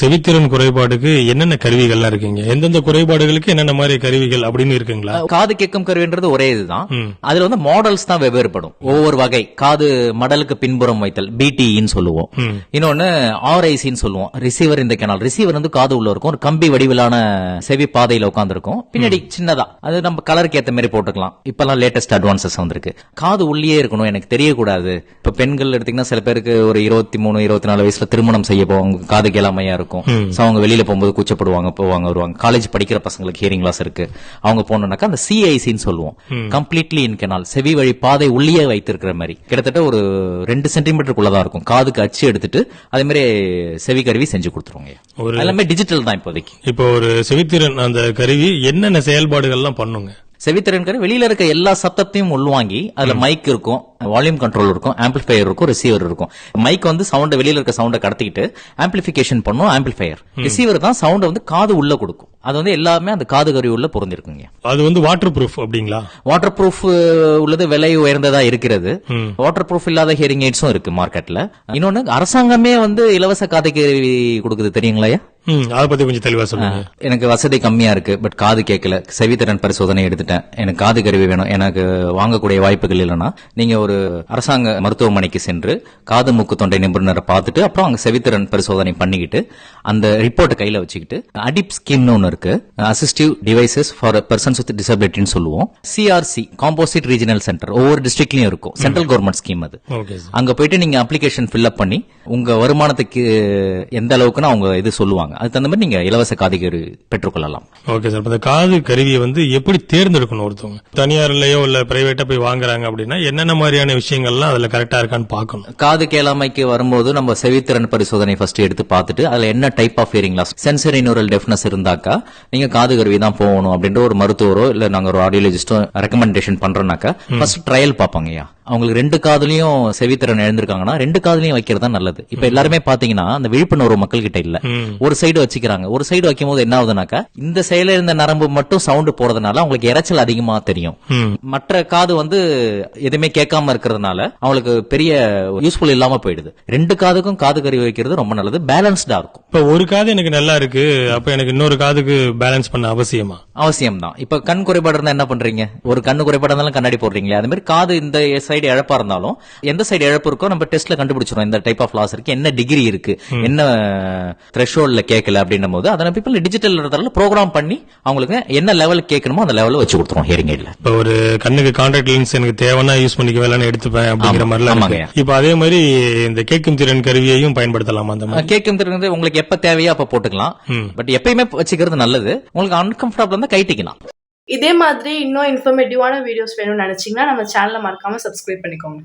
செவித்திறன் குறைபாடுக்கு என்னென்ன கருவிகள்லாம் இருக்குங்க? எந்தெந்த குறைபாடுகளுக்கு என்னென்ன மாதிரி கருவிகள் அப்படின்னு இருக்குங்களா? காது கேட்கும் கருவின்றது ஒரே இதுதான். அதுல வந்து மாடல்ஸ் தான் வெவ்வேறுபடும். ஒவ்வொரு வகை. காது மடலுக்கு பின்புறம் வைத்தல் பிடிஇன்னு சொல்லுவோம். ம். இன்னொன்னு ஆர்ஐசின்னு சொல்லுவோம். ரிசீவர் இந்த கேனால் ரிசீவர் வந்து காது உள்ள இருக்கும். ஒரு கம்பி வடிவிலான செவி பாதையில உட்காந்துருக்கும் பின்னாடி சின்னதா. அது நம்ம கலருக்கு ஏத்த மாதிரி போட்டுக்கலாம். இப்பெல்லாம் லேட்டஸ்ட் அட்வான்சஸ் வந்திருக்கு. காது உள்ளே இருக்கணும். எனக்கு தெரியக்கூடாது. இப்ப பெண்கள் எடுத்தீங்கன்னா சில பேருக்கு ஒரு இருபத்தி மூணு இருபத்தி நாலு வயசுல திருமணம் செய்ய போவாங்க காது கேளாமையா இருக்கும். சோ அவங்க வெளியில போகும்போது கூச்சப்படுவாங்க போவாங்க வருவாங்க. காலேஜ் படிக்கிற பசங்களுக்கு ஹியரிங் லாஸ் இருக்கு. அவங்க போனோம்னாக்கா அந்த சிஐசின்னு சொல்லுவோம். கம்ப்ளீட்லி இன் கெனால் செவி வழி பாதை உள்ளே வைத்திருக்கிற மாதிரி. கிட்டத்தட்ட ஒரு ரெண்டு சென்டிமீட்டருக்குள்ளதான் இருக்கும். காதுக்கு அச்சு எடுத்துட்டு அதே மாதிரி செவி கருவி செஞ்சு கொடுத்துருவாங்க. எல்லாமே டிஜிட்டல் தான் இப்போதைக்கு. இப்போ ஒரு செவித்திறன் அந்த கருவி என்னென்ன செயல்பாடுகள்லாம் பண்ணுங்க? செவித்திறன் கருவி வெளியில இருக்க எல்லா சத்தத்தையும் உள்வாங்கி அதுல மைக் இருக்கும் வால்யூம் கண்ட்ரோல் இருக்கும் ஆம்பிளிஃபையர் இருக்கும் ரிசீவர் இருக்கும். மைக் வந்து சவுண்ட் வெளியில இருக்க சவுண்டை கடத்திக்கிட்டு ஆம்பிளிபிகேஷன் பண்ணும் ஆம்பிளிஃபையர் ரிசீவர் தான் சவுண்ட் வந்து காது உள்ள கொடுக்கும். அது வந்து எல்லாமே அந்த காது கருவி உள்ள பொருந்திருக்குங்க. அது வந்து வாட்டர் ப்ரூஃப் அப்படிங்களா? வாட்டர் ப்ரூஃப் உள்ளது விலை உயர்ந்ததா இருக்கிறது. வாட்டர் ப்ரூஃப் இல்லாத ஹியரிங் எய்ட்ஸும் இருக்கு மார்க்கெட்ல இன்னொன்னு அரசாங்கமே வந்து இலவச காது கருவி கொடுக்குது தெரியுங்களா அதை பத்தி கொஞ்சம் தெளிவா சொல்லுங்க. எனக்கு வசதி கம்மியா இருக்கு பட் காது கேட்கல செவித்திறன் பரிசோதனை எடுத்துட்டேன். எனக்கு காது கருவி வேணும். எனக்கு வாங்கக்கூடிய வாய்ப்புகள் இல்லைன்னா நீங்க ஒரு அரசாங்க மருத்துவமனைக்கு சென்று காது மூக்கு தொண்டை நிபுணரை பார்த்துட்டு அப்புறம் அங்க செவித்திறன் பரிசோதனை பண்ணிக்கிட்டு அந்த ரிப்போர்ட் கையில வச்சுக்கிட்டு அடிப் ஸ்கீம்னு ஒன்னு இருக்கு. Assistive devices for persons with டிசபிலிட்டின்னு சொல்லுவோம். சிஆர்சி காம்போசிட் ரீஜனல் சென்டர் ஒவ்வொரு டிஸ்ட்ரிக்ட்லயும் இருக்கும். சென்ட்ரல் கவர்மெண்ட் ஸ்கீம் அது. அங்க போயிட்டு நீங்க அப்ளிகேஷன் ஃபில் அப் பண்ணி உங்க வருமானத்துக்கு எந்த அளவுக்குன்னு அவங்க இது சொல்லுவாங்க. அதுக்கு தகுந்த மாதிரி நீங்க இலவச காதுகேறு பெற்றுக்கொள்ளலாம் ஓகே சார் இந்த காது கருவியை வந்து எப்படி தேர்ந்தெடுக்கணும் ஒருத்தவங்க? தனியார்லயோ இல்ல பிரைவேட்டா போய் வாங்குறாங்க அப்படின்னா என்னென்ன மாதிரியான விஷயங்கள்லாம் அதுல கரெக்டா இருக்கான்னு பார்க்கணும். காது கேளாமைக்கு வரும்போது நம்ம செவித்திறன் பரிசோதனை ஃபர்ஸ்ட் எடுத்து பார்த்துட்டு அதுல என்ன type of hearing loss sensory neural deafness இருந்தாக்கா நீங்க காது கருவி தான் போகணும் அப்படின்ற ஒரு மருத்துவரோ இல்ல நாங்க ஒரு ஆடியோலஜிஸ்டோ ரெக்கமெண்டேஷன் பண்றோம்னாக்கா ஃபர்ஸ்ட் ட்ரையல் பார்ப்பாங்கய்யா அவங்களுக்கு ரெண்டு காதுலயும் செவித்திறன் எழுந்திருக்காங்கன்னா ரெண்டு காதுலயும் வைக்கிறது தான் நல்லது. இப்ப எல்லாருமே பாத்தீங்கன்னா அந்த விழிப்புணர்வு மக்கள் கிட்ட இல்ல. ஒரு சைடு வச்சுக்கிறாங்க. ஒரு சைடு வைக்கும் போது என்ன ஆகுதுனாக்கா இந்த செயல இருந்த நரம்பு மட்டும் சவுண்ட் போறதுனால அவங்களுக்கு இரைச்சல் அதிகமா தெரியும். மற்ற காது வந்து எதுவுமே கேட்காம இருக்கிறதுனால அவங்களுக்கு பெரிய யூஸ்ஃபுல் இல்லாம போயிடுது. ரெண்டு காதுக்கும் காது கருவி வைக்கிறது ரொம்ப நல்லது. பேலன்ஸ்டா இருக்கும். இப்ப ஒரு காது எனக்கு நல்லா இருக்கு அப்ப எனக்கு இன்னொரு காதுக்கு பேலன்ஸ் பண்ண அவசியமா? அவசியம் தான் இப்ப கண் குறைபாடு இருந்தா என்ன பண்றீங்க? ஒரு கண்ணு குறைபாடு இருந்தாலும் கண்ணாடி போடுறீங்களே அதே மாதிரி காது இந்த சைடு இழப்பா இருந்தாலும் எந்த சைடு இழப்பு இருக்கோ நம்ம டெஸ்ட்ல கண்டுபிடிச்சிரும். இந்த டைப் ஆஃப் லாஸ் இருக்கு என்ன டிகிரி இருக்கு என்ன த்ரெஷோல்ட்ல கேட்கல அப்படின்னும் போது அதனை பீப்பிள் டிஜிட்டல் ப்ரோக்ராம் பண்ணி அவங்களுக்கு என்ன லெவல் கேட்கணுமோ அந்த லெவலில் வச்சு கொடுத்துருவோம் ஹியரிங் எய்ட்ல இப்ப ஒரு கண்ணுக்கு கான்டாக்ட் லென்ஸ் எனக்கு தேவைன்னா யூஸ் பண்ணிக்க வேலைன்னு எடுத்துப்பேன் அப்படிங்கிற மாதிரிலாம் இப்ப அதே மாதிரி இந்த கேட்கும் திறன் கருவியையும் பயன்படுத்தலாமா அந்த மாதிரி? கேட்கும் தெரிஞ்சது உங்களுக்கு எப்ப தேவையோ அப்ப போட்டுக்கலாம். பட் எப்பயுமே வச்சுக்கிறது நல்லது. உங்களுக்கு அன்கம்ஃபர்டபுள் இருந்தா கைட்டிக்கலாம். இதே மாதிரி இன்னும் இன்ஃபர்மேட்டிவான வீடியோஸ் வேணும்னு நினைச்சீங்கன்னா நம்ம சேனலை மறக்காம சப்ஸ்கிரைப் பண்ணிக்கோங்க.